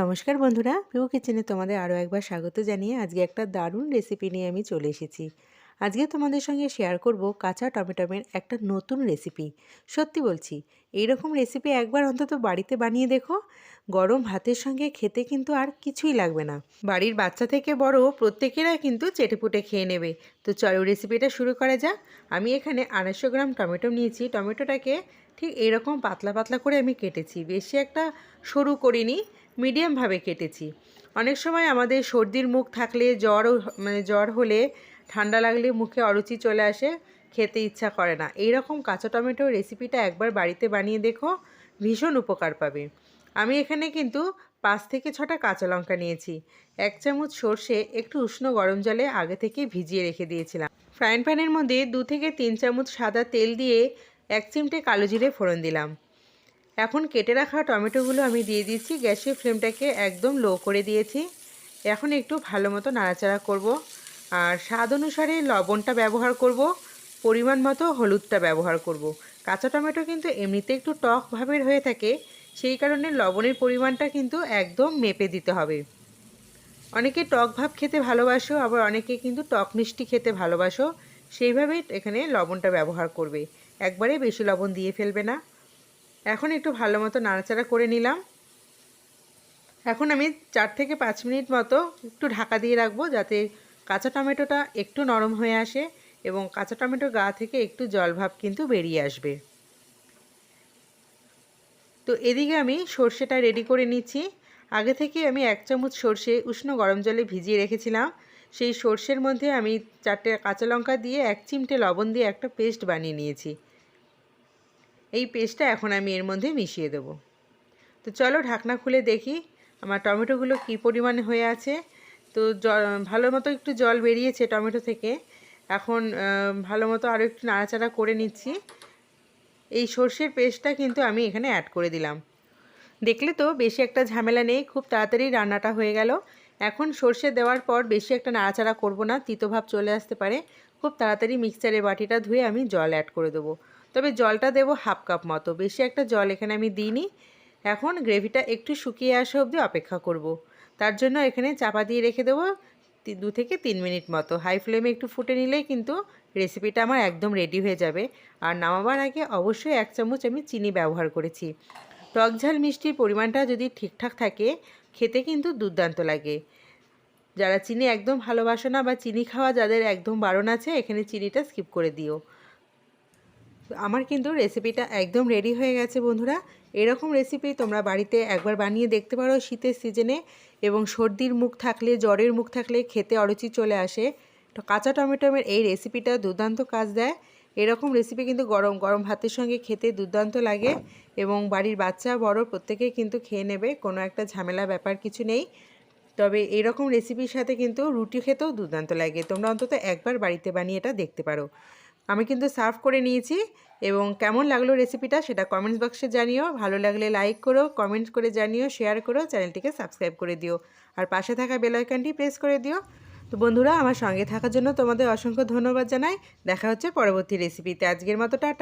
নমস্কার বন্ধুরা পিউ কিচেনে তোমাদের আরও একবার স্বাগত জানিয়ে আজকে একটা দারুণ রেসিপি নিয়ে আমি চলে এসেছি। আজকে তোমাদের সঙ্গে শেয়ার করব কাঁচা টমেটোমের একটা নতুন রেসিপি সত্যি বলছি, এইরকম রেসিপি একবার অন্তত বাড়িতে বানিয়ে দেখো, গরম ভাতের সঙ্গে খেতে কিন্তু আর কিছুই লাগবে না। বাড়ির বাচ্চা থেকে বড় প্রত্যেকেরা কিন্তু চেটেপুটে খেয়ে নেবে। তো চলো রেসিপিটা শুরু করা যাক। আমি এখানে আড়াইশো গ্রাম টমেটো নিয়েছি। টমেটোটাকে ঠিক এরকম পাতলা পাতলা করে আমি কেটেছি। বেশি একটা সরু করিনি মিডিয়ামভাবে কেটেছি। অনেক সময় আমাদের সর্দির মুখ থাকলে জ্বরও মানে জ্বর হলে ঠান্ডা লাগলে মুখে অরুচি চলে আসে, খেতে ইচ্ছা করে না। এই রকম কাঁচা টমেটোর রেসিপিটা একবার বাড়িতে বানিয়ে দেখো, ভীষণ উপকার পাবে। আমি এখানে কিন্তু পাঁচ থেকে ছটা কাঁচা লঙ্কা নিয়েছি। এক চামচ সর্ষে একটু উষ্ণ গরম জলে আগে থেকে ভিজিয়ে রেখে দিয়েছিলাম। ফ্রাইং প্যানের মধ্যে দু থেকে তিন চামচ সাদা তেল দিয়ে এক চিমটে কালো জিরে ফোড়ন দিলাম। এখন কেটে রাখা টমেটোগুলো আমি দিয়ে দিচ্ছি। গ্যাসের ফ্লেমটাকে একদম লো করে দিয়েছি। এখন একটু ভালো মতো নাড়াচাড়া করব। আর স্বাদ অনুসারে লবণটা ব্যবহার করব, পরিমাণ মতো হলুদটা ব্যবহার করব। কাঁচা টমেটো কিন্তু এমনিতে একটু টক ভাবের হয়ে থাকে, সেই কারণে লবণের পরিমাণটা কিন্তু একদম মেপে দিতে হবে। অনেকে টক ভাব খেতে ভালোবাসো, আবার অনেকে কিন্তু টক মিষ্টি খেতে ভালোবাসো। সেইভাবেই এখানে লবণটা ব্যবহার করবে। একবারে বেশি লবণ দিয়ে ফেলবে না। এখন একটু ভালো মতো নাড়াচাড়া করে নিলাম। এখন আমি চার থেকে পাঁচ মিনিট মতো একটু ঢাকা দিয়ে রাখব যাতে কাঁচা টমেটোটা একটু নরম হয়ে আসে এবং কাঁচা টমেটোর গা থেকে একটু জল ভাব কিন্তু বেরিয়ে আসবে। তো এদিকে আমি সর্ষেটা রেডি করে নিচ্ছি। আগে থেকে আমি এক চামচ সর্ষে উষ্ণ গরম জলে ভিজিয়ে রেখেছিলাম। সেই সর্ষের মধ্যে আমি চারটে কাঁচা লঙ্কা দিয়ে এক চিমটে লবণ দিয়ে একটা পেস্ট বানিয়ে নিয়েছি। এই পেস্টটা এখন আমি এর মধ্যে মিশিয়ে দেবো। তো চলো ঢাকনা খুলে দেখি আমার টমেটোগুলো কী পরিমাণে হয়ে আছে। তো জল ভালো মতো একটু জল বেরিয়েছে টমেটো থেকে। এখন ভালো মতো আরও একটু নাড়াচাড়া করে নিচ্ছি। এই সর্ষের পেস্টটা কিন্তু আমি এখানে অ্যাড করে দিলাম। দেখলে তো বেশি একটা ঝামেলা নেই, খুব তাড়াতাড়ি রান্নাটা হয়ে গেল। এখন সর্ষে দেওয়ার পর বেশি একটা নাড়াচাড়া করব না তিতোভাব চলে আসতে পারে। খুব তাড়াতাড়ি মিক্সচারের বাটিটা ধুয়ে আমি জল অ্যাড করে দেবো। তবে জলটা দেবো হাফ কাপ মতো, বেশি একটা জল এখানে আমি দিইনি। এখন গ্রেভিটা একটু শুকিয়ে আসা অবধি অপেক্ষা করব। তার জন্য এখানে চাপা দিয়ে রেখে দেবো দু থেকে তিন মিনিট মতো। হাই ফ্লেমে একটু ফুটে নিলেই কিন্তু রেসিপিটা আমার একদম রেডি হয়ে যাবে। আর নামাবার আগে অবশ্যই এক চামচ আমি চিনি ব্যবহার করেছি। টক ঝাল মিষ্টির পরিমাণটা যদি ঠিকঠাক থাকে, খেতে কিন্তু দুর্দান্ত লাগে। যারা চিনি একদম ভালোবাসো না বা চিনি খাওয়া যাদের একদম বারণ আছে, এখানে চিনিটা স্কিপ করে দিও। আমার কিন্তু রেসিপিটা একদম রেডি হয়ে গেছে বন্ধুরা। এরকম রেসিপি তোমরা বাড়িতে একবার বানিয়ে দেখতে পারো শীতের সিজনে এবং সর্দির মুখ থাকলে, জ্বরের মুখ থাকলে খেতে অরুচি চলে আসে। তো কাঁচা টমেটোমের এই রেসিপিটা দুর্দান্ত কাজ দেয়। এরকম রেসিপি কিন্তু গরম গরম ভাতের সঙ্গে খেতে দুর্দান্ত লাগে এবং বাড়ির বাচ্চা, বড় প্রত্যেকেই কিন্তু খেয়ে নেবে, কোনো একটা ঝামেলা ব্যাপার কিছু নেই। তবে এরকম রেসিপির সাথে কিন্তু রুটি খেতেও দুর্দান্ত লাগে। তোমরা অন্তত একবার বাড়িতে বানিয়ে এটা দেখতে পারো। আমি কিন্তু সার্ভ করে নিয়েছি এবং কেমন লাগল রেসিপিটা সেটা কমেন্টস বক্সে জানিও। ভালো লাগলে লাইক করো কমেন্ট করে জানিও শেয়ার করো চ্যানেলটিকে সাবস্ক্রাইব করে দিও। আর পাশে থাকা বেলাইকানটি প্রেস করে দিও। তো বন্ধুরা, আমার সঙ্গে থাকার জন্য তোমাদের অসংখ্য ধন্যবাদ জানাই। দেখা হচ্ছে পরবর্তী রেসিপিতে আজকের মতো টাটা।